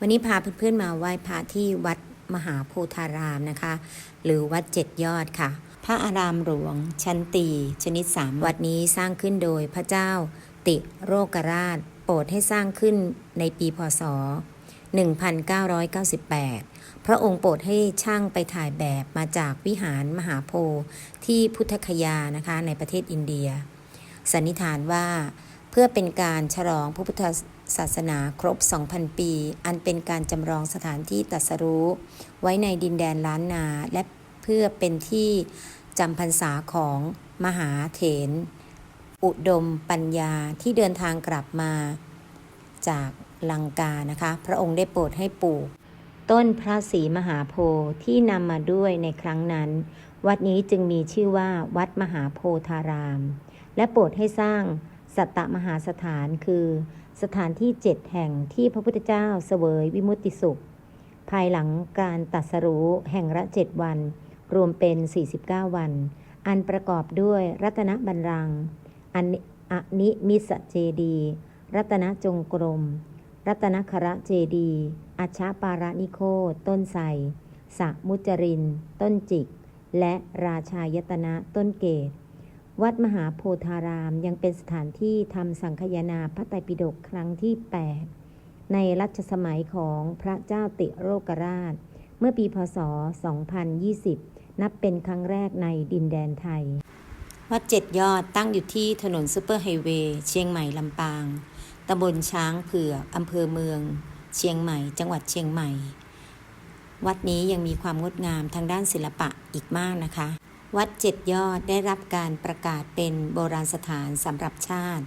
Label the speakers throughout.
Speaker 1: วันนี้พาเพื่อนๆมาไหว้พระที่วัดมหาโพธารามนะคะ หรือวัดเจ็ดยอดค่ะ พระอารามหลวง ชั้นตีชนิดสามวัดนี้สร้างขึ้นโดยพระเจ้า ติโรกราช โปรดให้สร้างขึ้นในปีพศ 1998 พระองค์โปรดให้ช่างไปถ่ายแบบมาจากวิหารมหาโพธิ์ที่พุทธคยานะคะในประเทศอินเดีย สันนิษฐานว่า พื่อเป็นการฉลองพระพุทธศาสนาครบ 2,000 ปี อันเป็นการจำลองสถานที่ตัสรู้ ไว้ในดินแดนล้านนา และเพื่อเป็นที่จำพรรษาของมหาเถรอุดมปัญญาที่เดินทางกลับมาจากลังกานะคะ พระองค์ได้โปรดให้ปลูก ต้นพระศรีมหาโพธิ์ที่นำมาด้วยในครั้งนั้น วัดนี้จึงมีชื่อว่าวัดมหาโพธาราม และโปรดให้สร้าง สัตตมหาสถานคือ สถานที่เจ็ดแห่งที่พระพุทธเจ้าเสวยวิมุตติสุข ภายหลังการตัดสรู้แห่งละเจ็ดวัน รวมเป็น 49 วัน อันประกอบด้วยรัตนบัลลังอันอนิมิสเจดี รัตนจงกรม รัตนคระเจดีอัชาปารานิโคต้นไทรสะมุจริน ต้นจิก และราชายตนะต้นเกต วัดมหาโพธารามยังเป็นสถานที่ทำสังคายนาพระไตรปิฎกครั้งที่ 8 ในรัชสมัยของพระเจ้าติโรกราช เมื่อปีพศ 2020 นับเป็นครั้งแรกในดินแดนไทย วัดเจ็ดยอดตั้งอยู่ที่ถนนซูเปอร์ไฮเวย์เชียงใหม่ลำปาง ตำบลช้างเผือกอำเภอเมือง เชียงใหม่ จังหวัดเชียงใหม่ วัดนี้ยังมีความงดงามทางด้านศิลปะอีกมากนะคะ วัดเจ็ดยอดได้รับการประกาศเป็นโบราณสถานสำหรับชาติ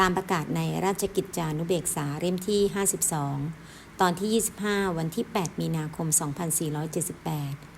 Speaker 1: ตามประกาศในราชกิจจานุเบกษาเล่มที่ 52 ตอนที่ 25 วันที่ 8 มีนาคม 2478